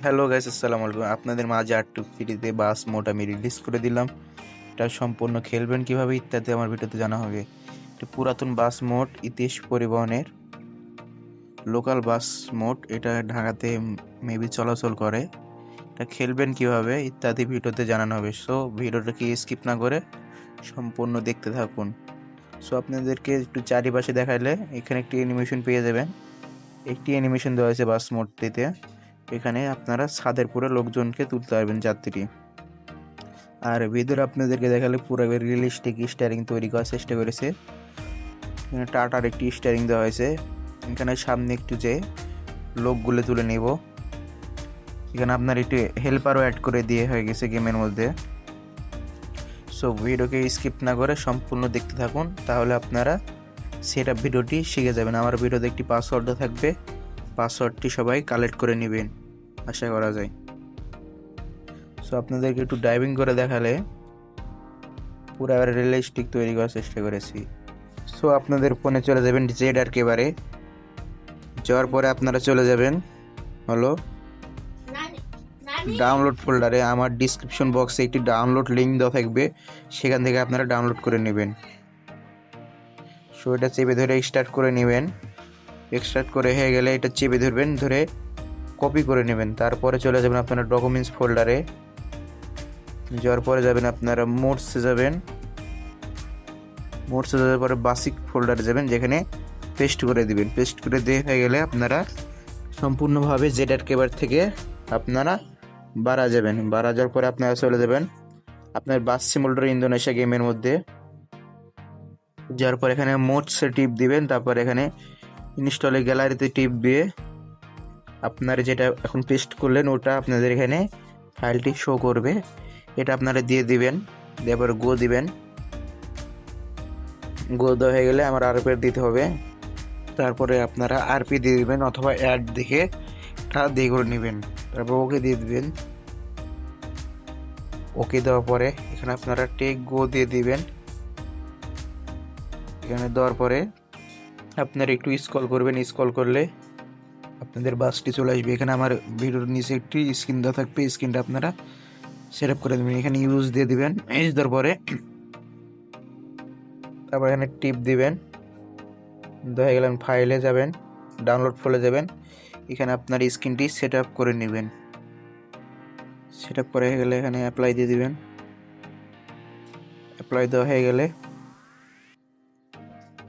Hello guys আসসালামু আলাইকুম। আপনাদের মাঝে আটটু ফ্রিতে বাস মোট আমি রিলিজ করে দিলাম। এটা সম্পূর্ণ খেলবেন কীভাবে ইত্যাদি আমার ভিডিওতে জানা হবে। এটা পুরাতন বাস মোট ইতিহাস পরিবহনের লোকাল বাস মোট এটা ঢাকাতে মেবি চলাচল করে। এটা খেলবেন কীভাবে ইত্যাদি ভিডিওতে জানানো হবে। সো ভিডিওটাকে স্কিপ না করে সম্পূর্ণ দেখতে থাকুন। সো আপনাদেরকে একটু চারিপাশে দেখাইলে এখানে একটি অ্যানিমেশন পেয়ে যাবেন। একটি অ্যানিমেশন দেওয়া হয়েছে বাস মোডটিতে। এখানে আপনারা ছাদের পুরো লোকজনকে তুলতে পারবেন যাত্রী আর ভিতরে আপনাদেরকে দেখালে পুরো রিয়েলিস্টিক স্টারিং তৈরি করার চেষ্টা করেছে। এখানে টাটার একটি স্টারিং দেওয়া হয়েছে। এখানে সামনে একটু যে লোকগুলো তুলে নেব। এখানে আপনার একটু হেল্পারও অ্যাড করে দিয়ে হয়ে গেছে গেমের মধ্যে। সো ভিডিওকে স্কিপ না করে সম্পূর্ণ দেখতে থাকুন, তাহলে আপনারা সেটা ভিডিওটি শিখে যাবেন। আমার ভিডিওতে একটি পাসওয়ার্ডও থাকবে। পাসওয়ার্ডটি সবাই কালেক্ট করে নেবেন। আশা করা যায়। সো আপনাদেরকে একটু ড্রাইভিং করে দেখালে পুরো রিয়েলিস্টিক তৈরি করার চেষ্টা করেছি। সো আপনাদের ফোনে চলে যাবেন জেড আর কেবারে যাওয়ার পরে আপনারা চলে যাবেন হলো ডাউনলোড ফোল্ডারে আমার ডিসক্রিপশন বক্সে একটি ডাউনলোড লিঙ্ক দেওয়া থাকবে। সেখান থেকে আপনারা ডাউনলোড করে নেবেন। সো এটা চেপে ধরে স্টার্ট করে নেবেন। এক্সট্রাক্ট করে হয়ে গেলে এটা চেপে ধরবেন। ধরে কপি করে নেবেন। তারপরে চলে যাবেন আপনারা ডকুমেন্টস ফোল্ডারে যাওয়ার পরে যাবেন আপনারা মোডসে যাবেন। মোডসে যাওয়ার পরে বাসিক ফোল্ডারে যাবেন, যেখানে পেস্ট করে দিবেন। পেস্ট করে দিয়ে হয়ে গেলে আপনারা সম্পূর্ণভাবে জেডার কেবার থেকে আপনারা বাড়া যাবেন। বাড়া যাওয়ার পরে আপনারা চলে যাবেন আপনার বাস সিমুলেটর ইন্দোনেশিয়া গেমের মধ্যে। যাওয়ার পর এখানে মোটসে টিপ দিবেন, তারপর এখানে ইনস্টলে গ্যালারিতে টিপ দিয়ে আপনার যেটা এখন পেস্ট করলেন, ওটা আপনাদের এখানে ফাইলটি শো করবে। এটা আপনারা দিয়ে দিবেন দেওয়ার গো দিবেন। গো দেওয়া হয়ে গেলে আমার আরপি দিতে হবে। তারপরে আপনারা আরপি দিয়ে দিবেন অথবা অ্যাড দেখে টা দিয়ে করে নেবেন। তারপর ওকে দিয়ে দিবেন। ওকে দেওয়ার পরে এখানে আপনারা টেক গো দিয়ে দিবেন। এখানে দেওয়ার পরে আপনারা একটু স্কল করবেন। স্কল করলে আপনাদের বাসটি চলে আসবে। এখানে আমার ভিডিওর নিচে একটি স্ক্রিন দেওয়া থাকবে। স্ক্রিনটা আপনারা সেট আপ করে দেবেন। এখানে ইউজ দিয়ে দেবেন। ইউজ দেওয়ার পরে তারপর এখানে টিপ দিবেন। দেখা গেলেন ফাইলে যাবেন ডাউনলোড ফলে যাবেন। এখানে আপনার স্ক্রিনটি সেট আপ করে নেবেন। সেট আপ করে হয়ে গেলে এখানে অ্যাপ্লাই দিয়ে দিবেন। অ্যাপ্লাই দেওয়া হয়ে গেলে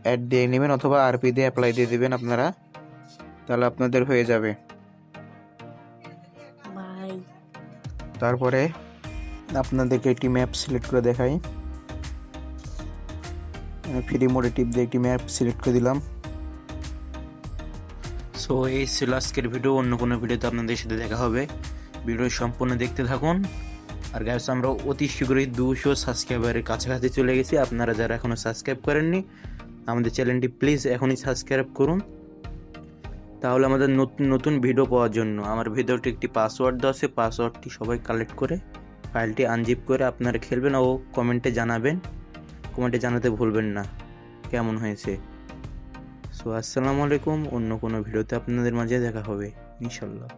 অ্যাড দিয়ে নেবেন অথবা আরপি দিয়ে অ্যাপ্লাই দিয়ে দিবেন আপনারা। তাহলে আপনাদের হয়ে যাবে। তারপরে আপনাদেরকে একটি ম্যাপ সিলেক্ট করে দেখাই। ফ্রি মোডে টিপ দিয়ে একটি ম্যাপ সিলেক্ট করে দিলাম। সো এই ছিল আজকের ভিডিও অন্য কোনো ভিডিওতে আপনাদের সাথে দেখা হবে। ভিডিও সম্পূর্ণ দেখতে থাকুন। আর গ্যাস আমরা অতি শীঘ্রই দুশো সাবস্ক্রাইবারের কাছাকাছি চলে গেছি। আপনারা যারা এখনও সাবস্ক্রাইব করেননি আমাদের চ্যানেলটি প্লিজ এখনই সাবস্ক্রাইব করুন। তাহলে আমাদের নতুন নতুন ভিডিও পাওয়ার জন্য। আমার ভিডিওটি একটি পাসওয়ার্ড দেওয়া আছে পাসওয়ার্ডটি সবাই কালেক্ট করে ফাইলটি আনজিপ করে আপনারা খেলবেন ও কমেন্টে জানাবেন। কমেন্টে জানাতে ভুলবেন না। কেমন হয়েছে? সো আসসালামু আলাইকুম। অন্য কোনো ভিডিওতে আপনাদের মাঝে দেখা হবে, ইনশাল্লাহ।